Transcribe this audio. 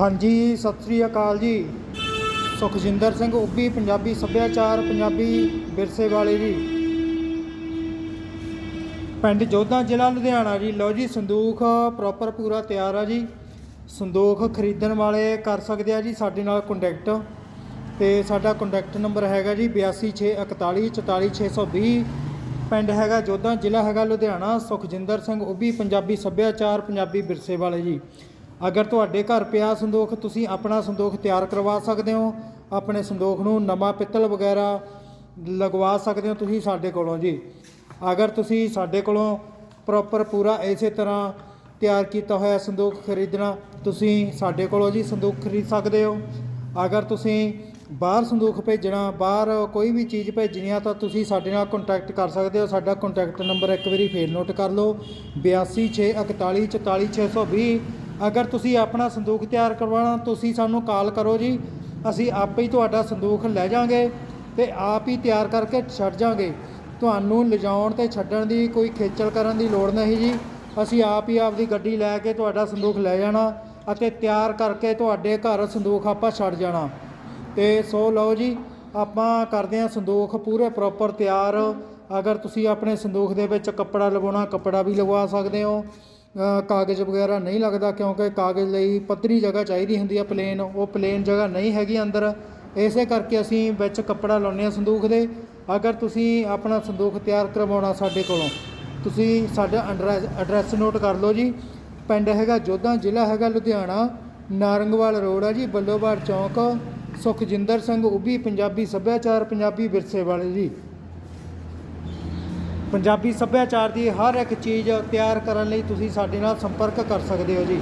ਹਾਂਜੀ, ਸਤਿ ਸ੍ਰੀ ਅਕਾਲ ਜੀ। ਸੁਖਜਿੰਦਰ ਸਿੰਘ, ਉੱਭੀ, ਪੰਜਾਬੀ ਸੱਭਿਆਚਾਰ, ਪੰਜਾਬੀ ਵਿਰਸੇ ਵਾਲੇ ਜੀ। ਪਿੰਡ ਜੋਧਾ, ਜ਼ਿਲ੍ਹਾ ਲੁਧਿਆਣਾ ਜੀ। ਲਓ ਜੀ, ਸੰਦੂਖ ਪ੍ਰੋਪਰ ਪੂਰਾ ਤਿਆਰ ਆ ਜੀ। ਸੰਦੂਖ ਖਰੀਦਣ ਵਾਲੇ ਕਰ ਸਕਦੇ ਆ ਜੀ ਸਾਡੇ ਨਾਲ ਕੰਟੈਕਟ ਤੇ ਸਾਡਾ ਕੰਟੈਕਟ ਨੰਬਰ ਹੈਗਾ ਜੀ 826414 44620 ਪਿੰਡ ਹੈਗਾ ਜੋਧਾ, ਜ਼ਿਲ੍ਹਾ ਹੈਗਾ ਲੁਧਿਆਣਾ। ਸੁਖਜਿੰਦਰ ਸਿੰਘ, ਉੱਭੀ, ਪੰਜਾਬੀ ਸੱਭਿਆਚਾਰ, ਪੰਜਾਬੀ ਵਿਰਸੇ ਵਾਲੇ ਜੀ। ਅਗਰ ਤੁਹਾਡੇ ਘਰ ਪਿਆ ਸੰਦੂਖ, ਤੁਸੀਂ ਆਪਣਾ ਸੰਦੂਖ ਤਿਆਰ ਕਰਵਾ ਸਕਦੇ ਹੋ। ਆਪਣੇ ਸੰਦੂਖ ਨੂੰ ਨਵਾਂ ਪਿੱਤਲ ਵਗੈਰਾ ਲਗਵਾ ਸਕਦੇ ਹੋ ਤੁਸੀਂ ਸਾਡੇ ਕੋਲੋਂ ਜੀ। ਅਗਰ ਤੁਸੀਂ ਸਾਡੇ ਕੋਲੋਂ ਪ੍ਰੋਪਰ ਪੂਰਾ ਇਸੇ ਤਰ੍ਹਾਂ ਤਿਆਰ ਕੀਤਾ ਹੋਇਆ ਸੰਦੂਕ ਖਰੀਦਣਾ, ਤੁਸੀਂ ਸਾਡੇ ਕੋਲੋਂ ਜੀ ਸੰਦੂਕ ਖਰੀਦ ਸਕਦੇ ਹੋ। ਅਗਰ ਤੁਸੀਂ ਬਾਹਰ ਸੰਦੂਕ ਭੇਜਣਾ, ਬਾਹਰ ਕੋਈ ਵੀ ਚੀਜ਼ ਭੇਜਣੀ ਆ ਤਾਂ ਤੁਸੀਂ ਸਾਡੇ ਨਾਲ ਕੰਟੈਕਟ ਕਰ ਸਕਦੇ ਹੋ। ਸਾਡਾ ਕੰਟੈਕਟ ਨੰਬਰ ਇੱਕ ਵਾਰੀ ਫੇਰ ਨੋਟ ਕਰ ਲਓ। 8264144620 ਅਗਰ ਤੁਸੀਂ ਆਪਣਾ ਸੰਦੂਕ ਤਿਆਰ ਕਰਵਾਉਣਾ, ਤੁਸੀਂ ਸਾਨੂੰ ਕਾਲ ਕਰੋ ਜੀ। ਅਸੀਂ ਆਪੇ ਹੀ ਤੁਹਾਡਾ ਸੰਦੂਕ ਲੈ ਜਾਾਂਗੇ ਤੇ ਆਪ ਹੀ ਤਿਆਰ ਕਰਕੇ ਛੱਡ ਜਾਾਂਗੇ ਤੁਹਾਨੂੰ ਲਿਜਾਉਣ ਤੇ ਛੱਡਣ ਦੀ ਕੋਈ ਖੇਚਲ ਕਰਨ ਦੀ ਲੋੜ ਨਹੀਂ ਜੀ। ਅਸੀਂ ਆਪ ਹੀ ਆਪਦੀ ਗੱਡੀ ਲੈ ਕੇ ਤੁਹਾਡਾ ਸੰਦੂਖ ਲੈ ਜਾਣਾ ਅਤੇ ਤਿਆਰ ਕਰਕੇ ਤੁਹਾਡੇ ਘਰ ਸੰਦੂਖ ਆਪਾਂ ਛੱਡ ਜਾਣਾ। ਤੇ ਸੋ ਲਓ ਜੀ, ਆਪਾਂ ਕਰਦੇ ਹਾਂ ਸੰਦੂਖ ਪੂਰੇ ਪ੍ਰੋਪਰ ਤਿਆਰ। ਅਗਰ ਤੁਸੀਂ ਆਪਣੇ ਸੰਦੂਖ ਦੇ ਵਿੱਚ ਕੱਪੜਾ ਲਵਾਉਣਾ ਕੱਪੜਾ ਵੀ ਲਗਵਾ ਸਕਦੇ ਹੋ। ਕਾਗਜ਼ ਵਗੈਰਾ ਨਹੀਂ ਲੱਗਦਾ ਕਿਉਂਕਿ ਕਾਗਜ਼ ਲਈ ਪੱਧਰੀ ਜਗ੍ਹਾ ਚਾਹੀਦੀ ਹੁੰਦੀ ਆ ਪਲੇਨ, ਉਹ ਪਲੇਨ ਜਗ੍ਹਾ ਨਹੀਂ ਹੈਗੀ ਅੰਦਰ। ਇਸੇ ਕਰਕੇ ਅਸੀਂ ਵਿੱਚ ਕੱਪੜਾ ਲਾਉਂਦੇ ਹਾਂ ਸੰਦੂਖ ਦੇ। ਅਗਰ ਤੁਸੀਂ ਆਪਣਾ ਸੰਦੂਖ ਤਿਆਰ ਕਰਵਾਉਣਾ ਸਾਡੇ ਕੋਲੋਂ, ਤੁਸੀਂ ਸਾਡਾ ਐਡਰੈਸ ਐਡਰੈਸ ਨੋਟ ਕਰ ਲਓ ਜੀ। ਪਿੰਡ ਹੈਗਾ ਜੋਧਾ, ਜ਼ਿਲ੍ਹਾ ਹੈਗਾ ਲੁਧਿਆਣਾ, ਨਾਰੰਗਵਾਲ ਰੋਡ ਆ ਜੀ, ਬੱਲੋਬਾਰ ਚੌਂਕ, ਸੁਖਜਿੰਦਰ ਸਿੰਘ, ਉੱਭੀ ਪੰਜਾਬੀ ਸੱਭਿਆਚਾਰ, ਪੰਜਾਬੀ ਵਿਰਸੇ ਵਾਲੇ ਜੀ। ਪੰਜਾਬੀ ਸੱਭਿਆਚਾਰ ਦੀ ਹਰ ਇੱਕ ਚੀਜ਼ ਤਿਆਰ ਕਰਨ ਲਈ ਤੁਸੀਂ ਸਾਡੇ ਨਾਲ ਸੰਪਰਕ ਕਰ ਸਕਦੇ ਹੋ ਜੀ।